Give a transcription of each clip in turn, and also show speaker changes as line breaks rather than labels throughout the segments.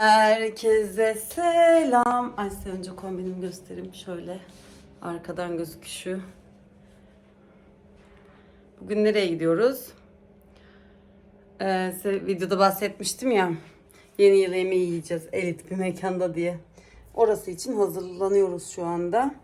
Herkese selam. Ay size önce kombinimi göstereyim şöyle. Arkadan gözüküşü. Bugün nereye gidiyoruz? Ee, size videoda bahsetmiştim ya. Yeni yıl yemeği yiyeceğiz elit bir mekanda diye. Orası için hazırlanıyoruz şu anda.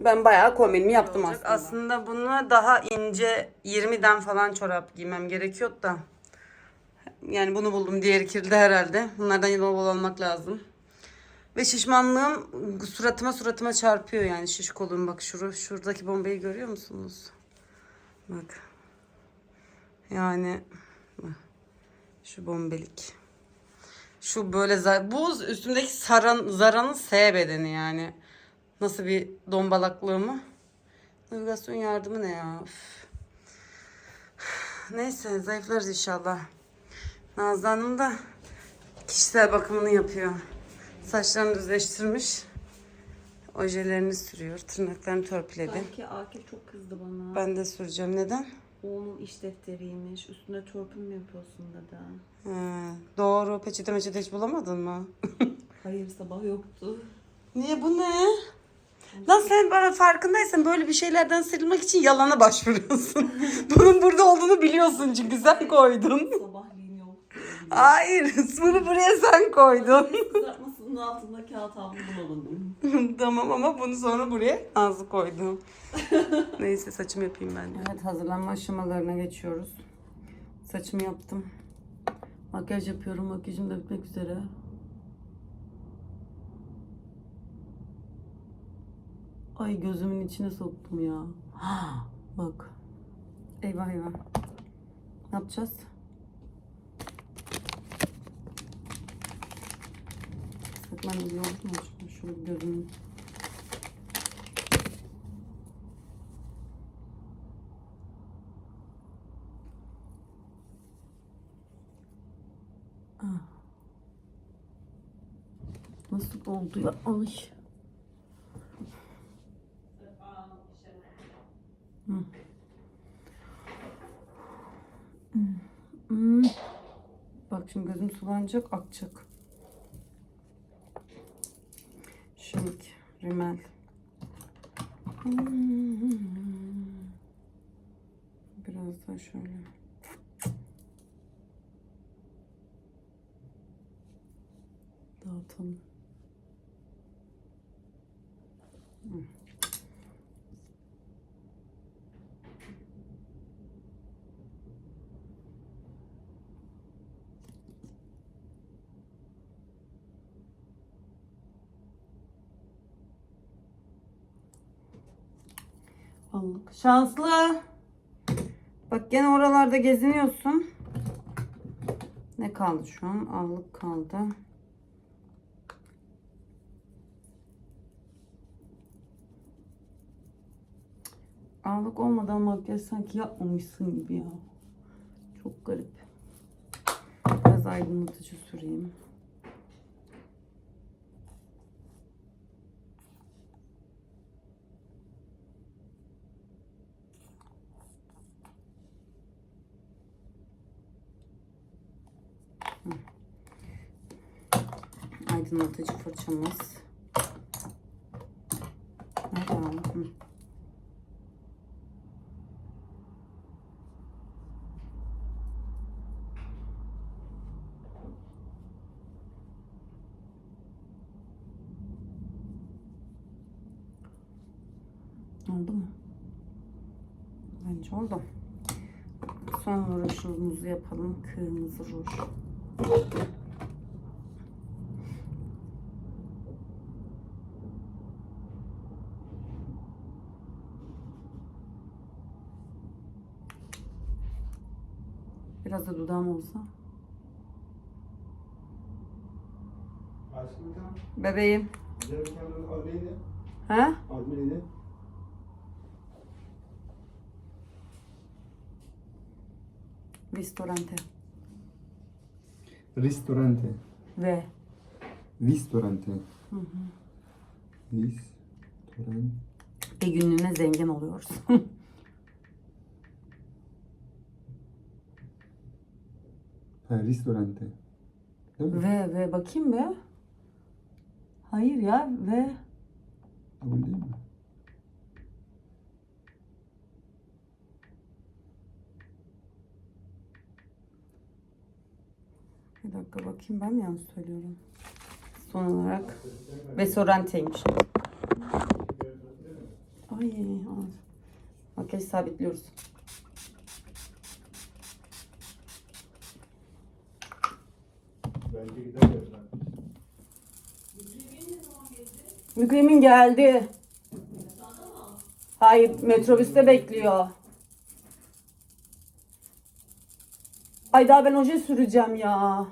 Ben bayağı kombinimi yaptım aslında. Aslında bunu daha ince 20'den falan çorap giymem gerekiyordu da. Yani bunu buldum. Diğeri kirli herhalde. Bunlardan yıl bol almak lazım. Ve şişmanlığım suratıma suratıma çarpıyor yani şiş kolum. Bak şuru, şuradaki bombayı görüyor musunuz? Bak. Yani şu bombelik. Şu böyle za- bu üstümdeki saran, zaranın S bedeni yani. Nasıl bir dombalaklığımı. Navigasyon yardımı ne ya? Üf. Neyse zayıflarız inşallah. Nazlı Hanım da kişisel bakımını yapıyor. Saçlarını düzleştirmiş. Ojelerini sürüyor. Tırnaklarını törpüledi.
Belki Akif çok kızdı bana.
Ben de süreceğim. Neden?
O onun iş defteriymiş. Üstüne törpü mü yapıyorsun dedi.
He, doğru. Peçete meçete hiç bulamadın mı?
Hayır sabah yoktu.
Niye bu ne? Lan sen bana farkındaysan böyle bir şeylerden sıyrılmak için yalana başvuruyorsun. Bunun burada olduğunu biliyorsun çünkü sen koydun.
Yoktu.
Hayır, bunu buraya sen koydun.
Kızartmasının altında kağıt havlu bulamadım.
tamam ama bunu sonra buraya Nazlı koydu. Neyse saçımı yapayım ben. Evet hazırlanma aşamalarına geçiyoruz. Saçımı yaptım. Makyaj yapıyorum. Makyajım da bitmek üzere. Ay gözümün içine soktum ya. Bak. Eyvah eyvah. Ne yapacağız? Saklan gidiyor mu? Şu gözümün. Ah. Nasıl oldu ya? Ay. Hı. Hmm. Bak şimdi gözüm sulanacak, akacak. Hmm. Biraz daha şöyle. Dağıtalım. Hı. Allık. Şanslı. Bak gene oralarda geziniyorsun. Ne kaldı şu an? Allık kaldı. Allık olmadan makyaj sanki yapmamışsın gibi ya. Çok garip. Biraz aydınlatıcı süreyim. Aydınlatıcı fırçamız. Oldu mu? Bence oldu. Son rujumuzu yapalım. Kırmızı ruj. Biraz da dudağım olsa. Bebeğim. Ha?
Adı neydi?
Ristorante.
Ristorante.
Ve.
Ristorante. Ristorante.
Bir günlüğüne zengin oluyoruz.
Ha, ristorante. Değil mi?
Ve ve bakayım be. Hayır ya ve
Double değil mi?
bir dakika bakayım ben mi yanlış söylüyorum. Son olarak ve Sorrente'ymiş. Ay, ay. Makyaj sabitliyoruz.
Bence gider
Mükremin geldi. Hayır, metrobüste bekliyor. Ay daha ben oje süreceğim ya.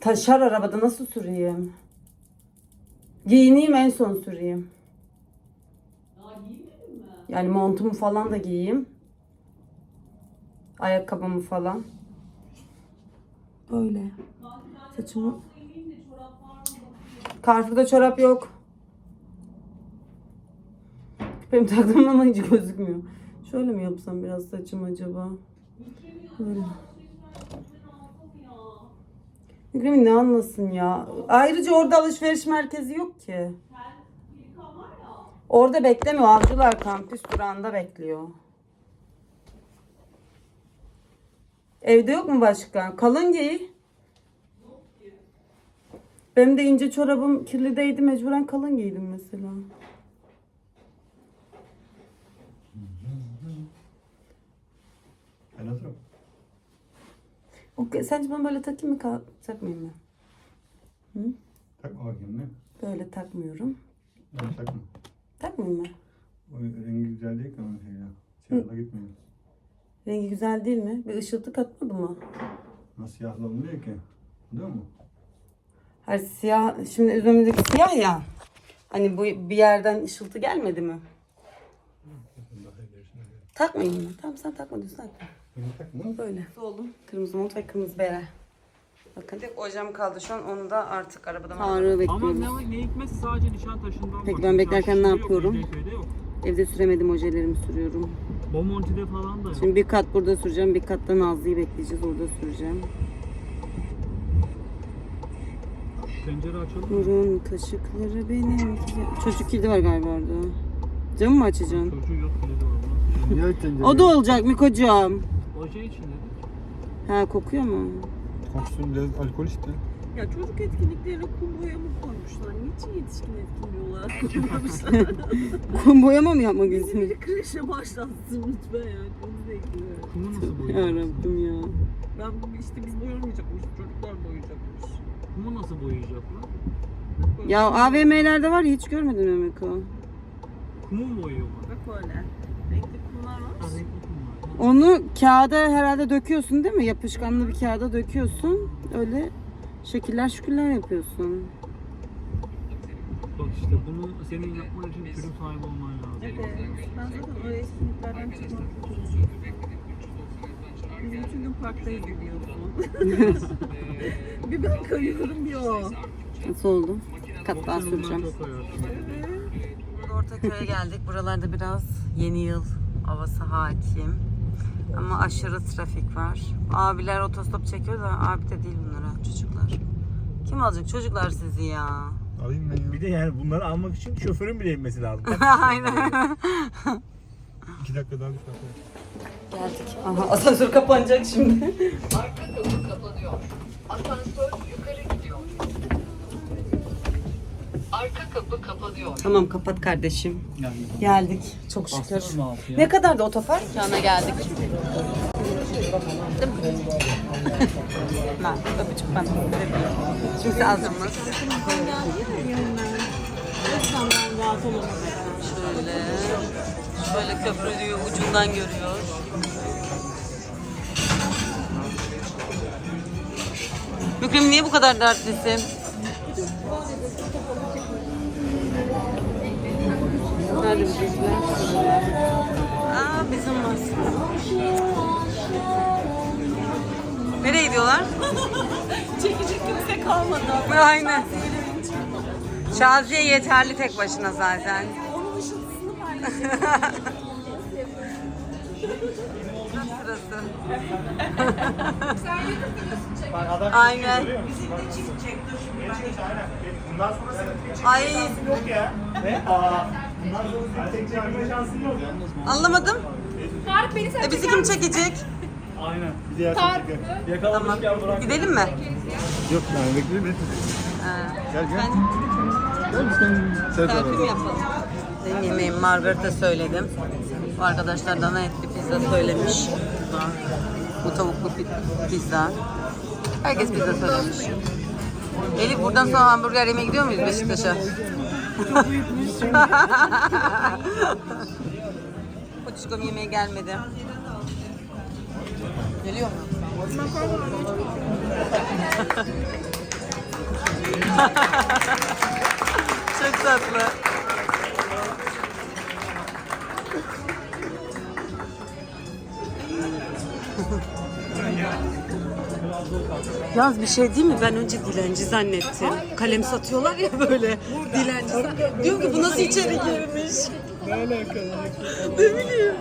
Taşar arabada nasıl süreyim? Giyineyim en son süreyim. Yani montumu falan da giyeyim. Ayakkabımı falan. Öyle. Saçımı Carrefour'da çorap yok. Benim taktığım ama hiç gözükmüyor. Şöyle mi yapsam biraz saçım acaba? Böyle. Mükremin ne anlasın ya? Ayrıca orada alışveriş merkezi yok ki. Orada beklemiyor. Avcılar kampüs durağında bekliyor. Evde yok mu başka? Kalın giy. Benim de ince çorabım kirlideydi. Mecburen kalın giydim mesela.
Ben hazırım.
Okey, sence ben böyle takayım mı? ka- Takmayayım mı?
Takma bakayım ne?
Böyle takmıyorum.
Ben takma.
Takmayayım mı?
O rengi güzel değil ki onun şeyle. Siyahla gitmiyor.
Rengi güzel değil mi? Bir ışıltı katmadı mı?
Nasıl siyahla olmuyor ki? Değil mi?
Her siyah, şimdi üzerimizdeki siyah ya. Hani bu bir yerden ışıltı gelmedi mi? Takmayayım mı? Tamam sen takma diyorsun takma. Böyle. Oldum. Kırmızı mont ve kırmızı bere. Bakın tek hocam kaldı şu an. Onu da artık arabada Tarık'ı
Ama
bekliyoruz.
ne, ne hikmetse sadece Nişantaşı'ndan
Peki
var.
ben beklerken ne
yok,
yapıyorum?
Mecidiyeköy'de yok.
Evde süremedim ojelerimi sürüyorum.
Bomonti'de falan da yok.
Şimdi bir kat burada süreceğim. Bir katta Nazlı'yı bekleyeceğiz. Orada süreceğim.
Pencere açalım.
Nur'un kaşıkları benim. Çocuk kilidi var galiba orada. Camı mı açacaksın?
Çocuğu yok bile de var.
Niye açınca?
O da olacak Miko'cum.
Oje için dedik.
Ha kokuyor mu?
Koksun biraz alkol işte.
Ya çocuk etkinliklerine kum boya mı koymuşlar? Niçin yetişkin etkinliği olarak koymamışlar?
Kum boyama mı yapmak istiyorsun?
Biri kreşe başlatsın lütfen yani. Zevkli.
Kumu nasıl
Ya
boyayacağız?
Rabbim ya.
Ben bu işte biz boyamayacakmış, çocuklar boyayacakmış.
Kumu nasıl boyayacaklar?
Ya AVM'lerde var ya hiç görmedin mi Miko?
Kumu mu boyuyorlar?
Bak öyle. Renkli kumlar var.
Ha, renkli kum var.
Onu kağıda herhalde döküyorsun değil mi? Yapışkanlı bir kağıda döküyorsun. Öyle şekiller şükürler yapıyorsun.
Bak işte bunu senin yapman için ürün sahibi olman lazım.
Evet. Ben zaten o etkinliklerden çıkmak istiyorum. Biz bütün gün parktayız biliyorsun. bir ben kayıyorum bir o.
Nasıl oldu? Kat daha süreceğim. Ortaköy'e geldik. Buralarda biraz yeni yıl havası hakim. Ama aşırı trafik var. Abiler otostop çekiyor da abi de değil bunlara çocuklar. Kim alacak çocuklar sizi ya?
Alayım ben ya.
Bir de yani bunları almak için şoförün bile inmesi lazım.
Aynen.
İki dakika daha bir dakika.
Geldik. Aha asansör kapanacak şimdi.
Arka kapı kapanıyor. Asansör yukarı gidiyor. Arka kapı kapanıyor.
tamam kapat kardeşim. Geldik. Çok şükür. Ne kadardı otopark? Kana geldik. Değil mi? ben, öpücük ben. Şimdi ağzımız. Şöyle. Şöyle köprüyü ucundan görüyor. Mükrem niye bu kadar dertlisin? Nerede bizimkiler? Aa bizim var. Nereye gidiyorlar?
Çekecek kimse kalmadı.
Aynen. Şaziye yeterli tek başına zaten. Burası. Aynen.
Bundan sonra senin
Ay
şansın yok ya. Ne? Aa. Bundan sonra senin tek çekme şansın yok.
anlamadım.
Tarık beni sen
E bizi kim çekecek?
Aynen.
Bir diğer
Tarık?
Yakalamışken bırak.
Gidelim mi?
Yok bekliyorum. ben-
Ha.
Gel gel.
Ben
Gel biz kendin.
selfie mi yapalım? Benim yemeğim margarita söyledim. Bu arkadaşlar dana etli pizza söylemiş. Bu tavuklu pi- pizza. Herkes pizza söylemiş. Elif buradan sonra hamburger yemeye gidiyor muyuz Beşiktaş'a? Koçişkom yemeğe gelmedi. Geliyor mu? Çok tatlı. Yaz bir şey değil mi? Ben önce dilenci zannettim. Kalem satıyorlar ya böyle. Dilenci. Diyorum ki bu nasıl içeri girmiş? Ne alakalı? ne bileyim.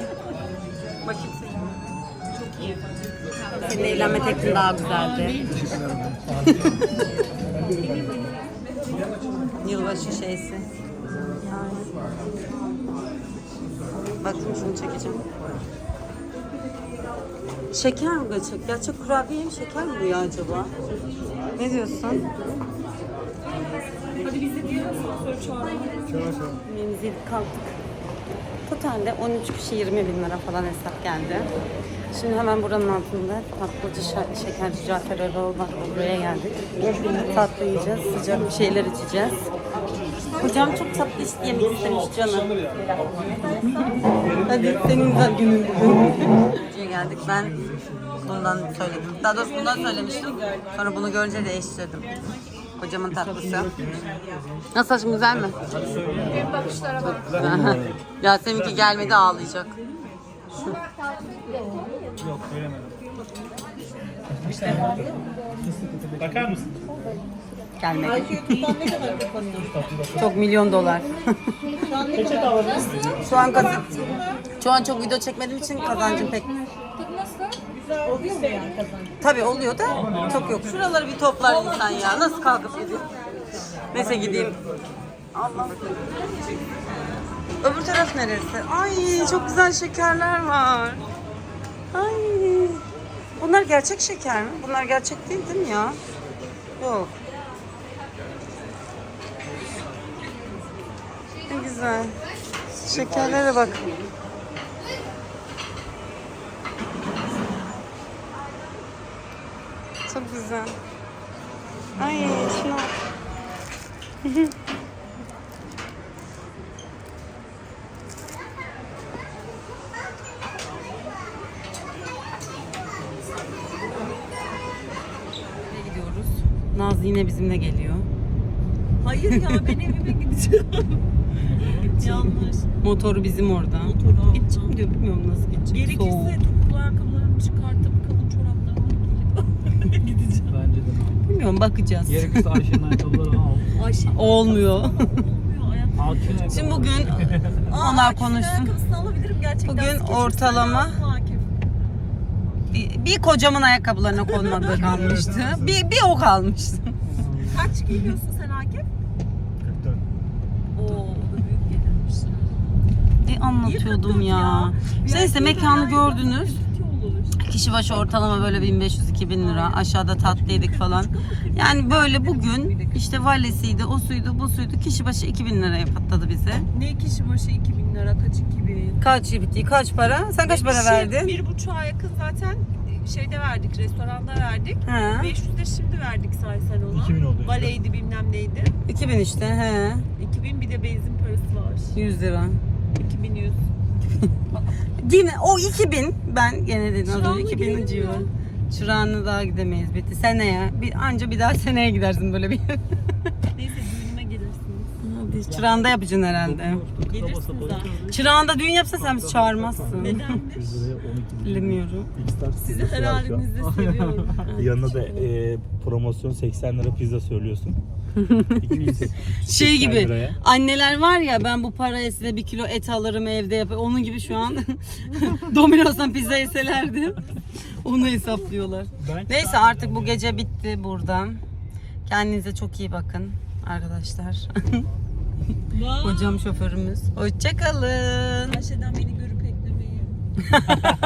Bakayım senin. Senin eğlenme tekniğin daha güzeldi. Yılbaşı şeysi. Bakın şunu çekeceğim. Şeker mi gerçek? Gerçek kurabiye mi şeker mi bu ya acaba? Ne diyorsun?
Hadi biz de diğer asansör çağıralım.
Yedik kalktık. Totalde 13 kişi 20 bin lira falan hesap geldi. Şimdi hemen buranın altında tatlıcı şekerci Cafer Erol var. Buraya geldik. Tatlı yiyeceğiz, sıcak bir şeyler içeceğiz. Hocam çok tatlı ist- yemek istemiş canım. Hadi senin de günün bugün. Geldik. Ben bundan söyledim. Daha doğrusu bundan söylemiştim. Sonra bunu görünce değiştirdim. Hocamın tatlısı. Nasıl aşkım güzel mi?
Benim bakışlara bak.
Yasemin'ki gelmedi ağlayacak.
Yok veremedim.
Bakar mısın?
Gelmedi. Çok milyon dolar.
Peçete alabilir miyim?
Şu an kazan Şu an çok video çekmediğim için kazancım pek Tabii oluyor da çok yok. Şuraları bir toplar insan ya. Nasıl kalkıp gidiyor? Neyse gideyim. Allah. Öbür taraf neresi? Ay çok güzel şekerler var. Ay. Bunlar gerçek şeker mi? Bunlar gerçek değil değil mi ya? Yok. Güzel. Şekerlere bak. Çok güzel. Ay şuna? Nazlı yine bizimle geliyor.
Hayır ya ben evime gideceğim. Yanlış.
Motoru bizim orada.
Motoru
Gideceğim diyor bilmiyorum nasıl gideceğim. Soğuk.
Gerekirse topuklu ayakkabılarımı çıkartıp kalın çoraplarımı giyip gideceğim.
Bence de.
Bilmiyorum bakacağız.
Gerekirse Ayşe'nin ayakkabıları al.
Ayşe
Olmuyor.
olmuyor ayak.
Ayakkabıları.
Şimdi bugün
Aa,
onlar
Akif'in
konuşsun.
Ayakkabısını alabilirim gerçekten.
Bugün ortalama-
Akif?
Bir, bir kocamın ayakkabılarına konmadığı kalmıştı. Bir, bir o kalmıştı.
Kaç giyiyorsun sen Akif?
44.
Oo, o da büyük gelirmiş.
Ne anlatıyordum ya. Neyse mekanı gördünüz. Kişi başı ortalama böyle 1500-2000 lira. Aşağıda tatlıydık falan. Yani böyle bugün işte valesiydi, o suydu, bu suydu. Kişi başı 2000 liraya patladı bize.
Ne kişi başı 2000 lira, kaç 2000?
Kaç bitti? Kaç para? Sen kaç para
Bir şey-
verdin?
Bir buçuğa yakın zaten şeyde verdik, restoranda verdik.
He.
500 de şimdi verdik saysan ona.
2000 oldu.
Valeydi bilmem neydi.
2000 işte. He.
2000 bir de benzin parası var.
100 lira.
2100.
Yine o 2000 ben gene dedim az önce 2000
gidelim
civarı. Çırağan'a daha gidemeyiz bitti. Seneye. Bir, anca bir daha seneye gidersin böyle bir.
Neyse düğünüme gelirsiniz.
Hadi. Çırağında yapacaksın herhalde. Çırağında düğün yapsa sen bizi çağırmazsın. Bilmiyorum.
Sizi her halinizde seviyorum.
Yanına da e, promosyon 80 lira pizza söylüyorsun.
Şey
80
gibi anneler var ya ben bu paraya size bir kilo et alırım evde yap. Onun gibi şu an Domino's'tan pizza yeselerdi. Onu hesaplıyorlar. Neyse artık bu gece bitti burada. Kendinize çok iyi bakın arkadaşlar. Hocam şoförümüz. Hoşçakalın.
Ayşe'den beni görüp eklemeyi.